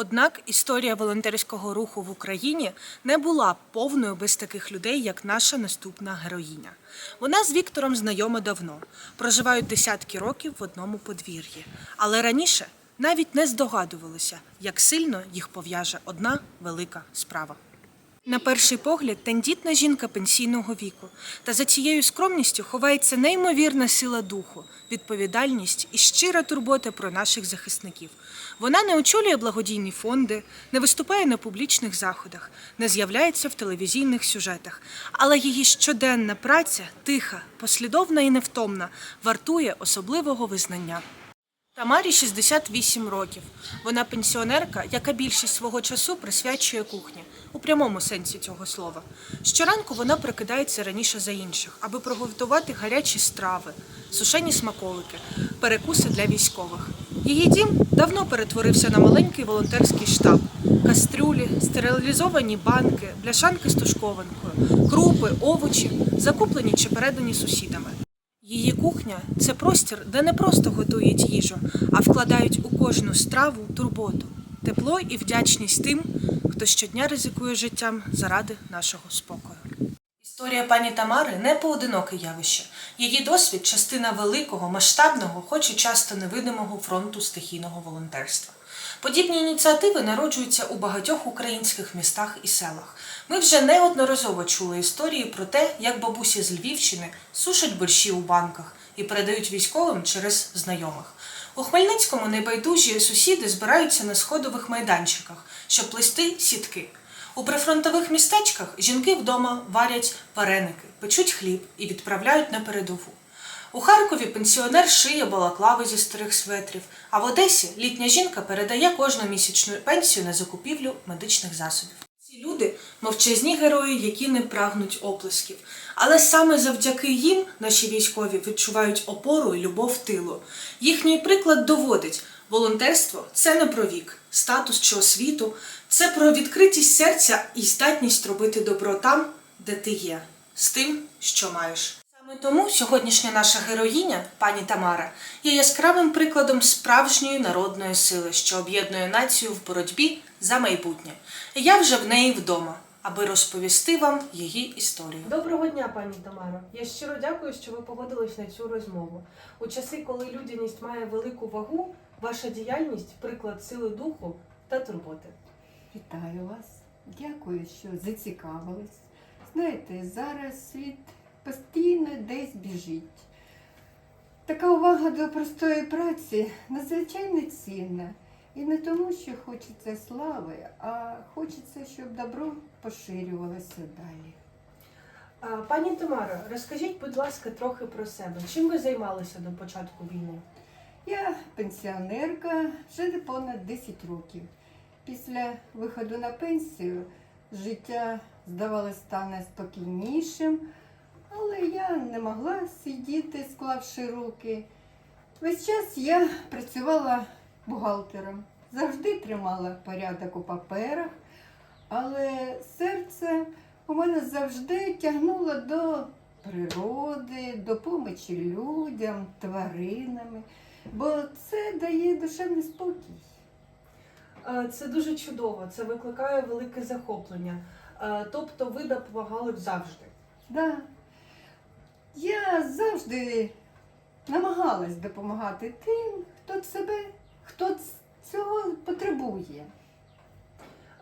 Однак історія волонтерського руху в Україні не була повною без таких людей, як наша наступна героїня. Вона з Віктором знайома давно, проживають десятки років в одному подвір'ї, але раніше навіть не здогадувалися, як сильно їх пов'яже одна велика справа. На перший погляд, тендітна жінка пенсійного віку, та за цією скромністю ховається неймовірна сила духу, відповідальність і щира турбота про наших захисників. Вона не очолює благодійні фонди, не виступає на публічних заходах, не з'являється в телевізійних сюжетах, але її щоденна праця, тиха, послідовна і невтомна, вартує особливого визнання. Тамарі 68 років. Вона пенсіонерка, яка більшість свого часу присвячує кухні у прямому сенсі цього слова. Щоранку вона прокидається раніше за інших, аби приготувати гарячі страви, сушені смаколики, перекуси для військових. Її дім давно перетворився на маленький волонтерський штаб: кастрюлі, стерилізовані банки, бляшанки з тушкованкою, крупи, овочі, закуплені чи передані сусідами. Її кухня це простір, де не просто готують їжу, а вкладають у кожну страву турботу, тепло і вдячність тим, хто щодня ризикує життям заради нашого спокою. Історія пані Тамари не поодиноке явище. Її досвід частина великого, масштабного, хоч і часто невидимого фронту стихійного волонтерства. Подібні ініціативи народжуються у багатьох українських містах і селах. Ми вже неодноразово чули історії про те, як бабусі з Львівщини сушать борщі у банках і передають військовим через знайомих. У Хмельницькому небайдужі сусіди збираються на сходових майданчиках, щоб плести сітки. У прифронтових містечках жінки вдома варять вареники, печуть хліб і відправляють на передову. У Харкові пенсіонер шиє балаклави зі старих светрів, а в Одесі літня жінка передає кожну місячну пенсію на закупівлю медичних засобів. Ці люди мовчазні герої, які не прагнуть оплесків. Але саме завдяки їм наші військові відчувають опору і любов тилу. Їхній приклад доводить, волонтерство це не про вік, статус чи освіту, це про відкритість серця і здатність робити добро там, де ти є, з тим, що маєш. Саме тому сьогоднішня наша героїня, пані Тамара, є яскравим прикладом справжньої народної сили, що об'єднує націю в боротьбі за майбутнє. Я вже в неї вдома, аби розповісти вам її історію. Доброго дня, пані Тамара. Я щиро дякую, що ви погодились на цю розмову. У часи, коли людяність має велику вагу, ваша діяльність приклад сили духу та турботи. Вітаю вас. Дякую, що зацікавились. Знаєте, зараз світ постійно десь біжить. Така увага до простої праці надзвичайно цінна. І не тому, що хочеться слави, а хочеться, щоб добро поширювалося далі. Пані Тамара, розкажіть, будь ласка, трохи про себе. Чим ви займалися до початку війни? Я пенсіонерка вже понад 10 років. Після виходу на пенсію життя, здавалось, стане спокійнішим, але я не могла сидіти, склавши руки. Весь час я працювала бухгалтером, завжди тримала порядок у паперах, але серце у мене завжди тягнуло до природи, до помочі людям, тваринами, бо це дає душевний спокій. Це дуже чудово, це викликає велике захоплення. Тобто ви допомагали завжди. Да. Я завжди намагалась допомагати тим, хто себе, хто цього потребує.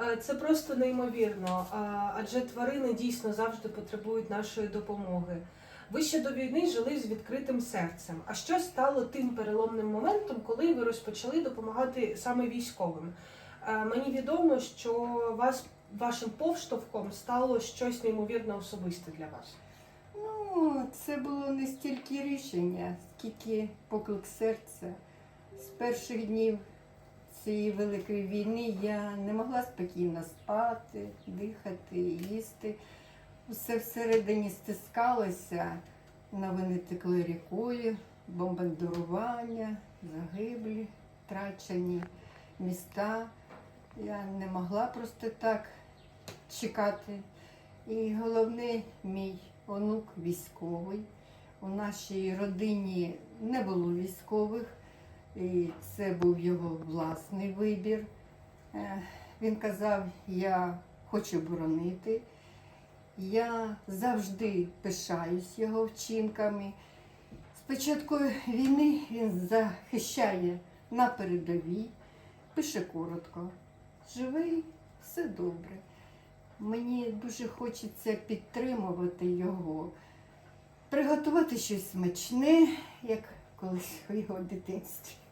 Е, Це просто неймовірно, адже тварини дійсно завжди потребують нашої допомоги. Ви ще до війни жили з відкритим серцем. А що стало тим переломним моментом, коли ви розпочали допомагати саме військовим? Е, Мені відомо, що вас вашим повштовхом стало щось неймовірно особисте для вас. Ну, це було не стільки рішення, скільки поклик серця. З перших днів цієї великої війни я не могла спокійно спати, дихати, їсти. Усе всередині стискалося, новини текли рікою, бомбардування, загиблі, втрачені міста. Я не могла просто так чекати. І головне, мій онук військовий. У нашій родині не було військових, і це був його власний вибір. Е, Він казав, я хочу боронити. Я завжди пишаюсь його вчинками. З початку війни він захищає на передовій, пише коротко. Живий, все добре. Мені дуже хочеться підтримувати його, приготувати щось смачне, як колись у його дитинстві.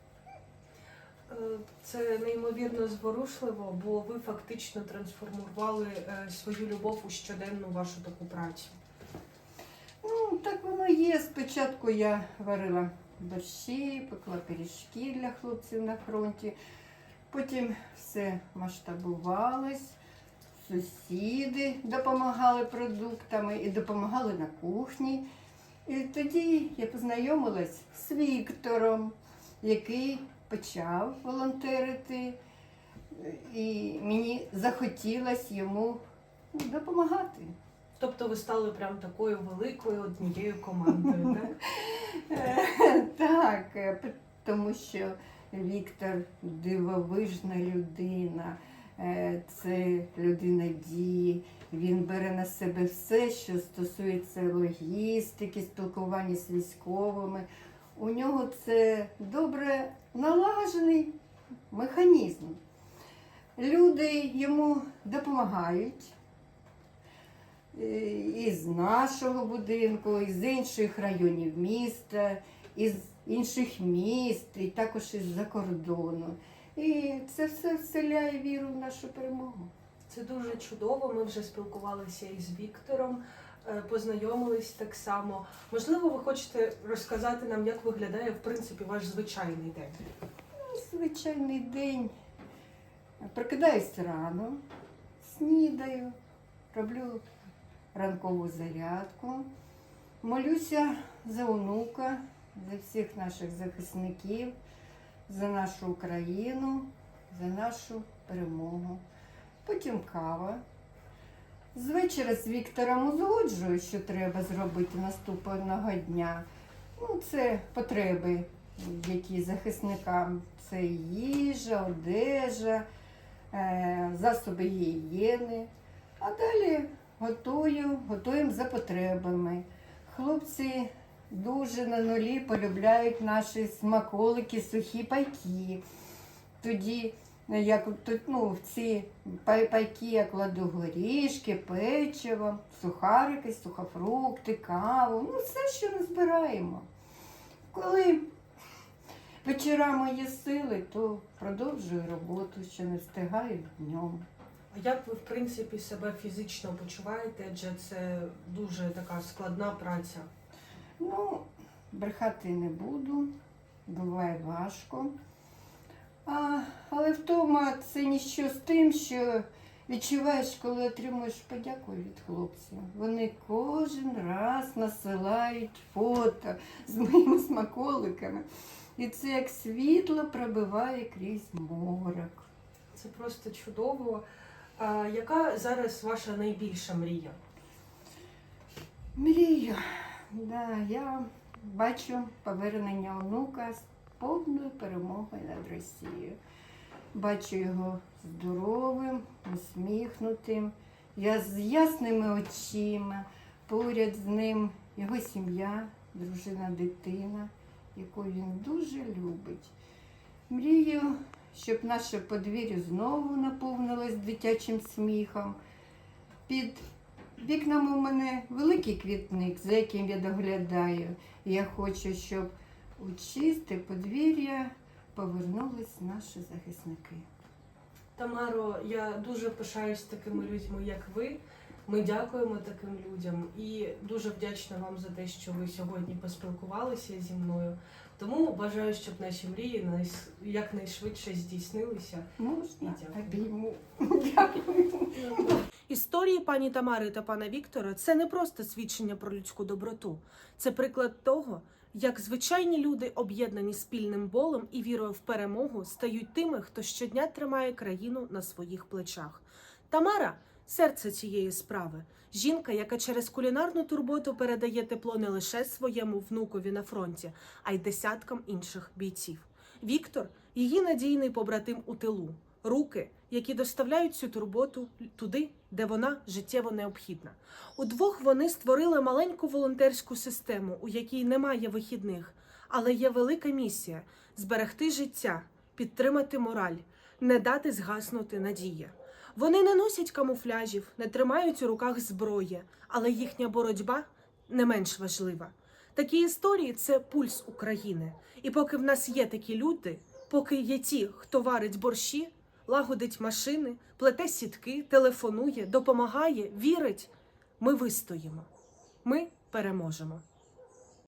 Е, Це неймовірно зворушливо, бо ви фактично трансформували е, свою любов у щоденну вашу таку працю. Ну, так воно є. Спочатку я варила борщі, пекла пиріжки для хлопців на фронті. Потім все масштабувалось, сусіди допомагали продуктами і допомагали на кухні. І тоді я познайомилась з Віктором, який почав волонтерити, і мені захотілося йому допомагати. Тобто ви стали прям такою великою однією командою, так? Так, тому що Віктор дивовижна людина, е, це людина дії. Він бере на себе все, що стосується логістики, спілкування з військовими. У нього це добре налагоджений механізм. Люди йому допомагають. Е, із нашого будинку, із інших районів міста, із інших міст, і також із-за кордону. І це все вселяє віру в нашу перемогу. Це дуже чудово. Ми вже спілкувалися із Віктором, познайомились так само. Можливо, ви хочете розказати нам, як виглядає в принципі ваш звичайний день? Звичайний день. Прокидаюсь рано, снідаю, роблю ранкову зарядку, молюся за онука, за всіх наших захисників, за нашу Україну, за нашу перемогу. Потім кава. З вечора з Віктором узгоджую, що треба зробити наступного дня. Ну, це потреби, які захисникам це їжа, одежа, е, засоби гігієни. А далі готую, готуємо за потребами. Хлопці дуже на нулі полюбляють наші смаколики, сухі пайки. Тоді як тут, ну, в ці пай- пайки я кладу горішки, печиво, сухарики, сухофрукти, каву, ну все, що ми збираємо. Коли вечорами є сили, то продовжую роботу, що не встигаю днем. А Як ви в принципі себе фізично почуваєте? Адже це дуже така складна праця. Ну, брехати не буду, буває важко. А, але втома це ніщо з тим, що відчуваєш, коли отримуєш подяку від хлопців. Вони кожен раз насилають фото з моїми смаколиками. І це як світло пробиває крізь морок. Це просто чудово. А яка зараз ваша найбільша мрія? Мрію. Да, я бачу повернення онука з повною перемогою над Росією. Бачу його здоровим, усміхнутим. Я з ясними очима, поряд з ним його сім'я, дружина, дитина, яку він дуже любить. Мрію, щоб наше подвір'я знову наповнилось дитячим сміхом. Під Вікнами у мене великий квітник, за яким я доглядаю. Я хочу, щоб у чисте подвір'я повернулись наші захисники. Тамаро, я дуже пишаюсь такими людьми, як ви. Ми дякуємо таким людям і дуже вдячна вам за те, що ви сьогодні поспілкувалися зі мною. Тому бажаю, щоб наші мрії якнайшвидше здійснилися. Можна Дякую. Історії пані Тамари та пана Віктора це не просто свідчення про людську доброту, це приклад того, як звичайні люди, об'єднані спільним болем і вірою в перемогу, стають тими, хто щодня тримає країну на своїх плечах. Тамара серце цієї справи. Жінка, яка через кулінарну турботу передає тепло не лише своєму внукові на фронті, а й десяткам інших бійців. Віктор її надійний побратим у тилу. Руки, які доставляють цю турботу туди, де вона життєво необхідна. Удвох вони створили маленьку волонтерську систему, у якій немає вихідних, але є велика місія зберегти життя, підтримати мораль, не дати згаснути надія. Вони не носять камуфляжів, не тримають у руках зброї, але їхня боротьба не менш важлива. Такі історії це пульс України. І поки в нас є такі люди, поки є ті, хто варить борщі, лагодить машини, плете сітки, телефонує, допомагає, вірить, ми вистоїмо. Ми переможемо.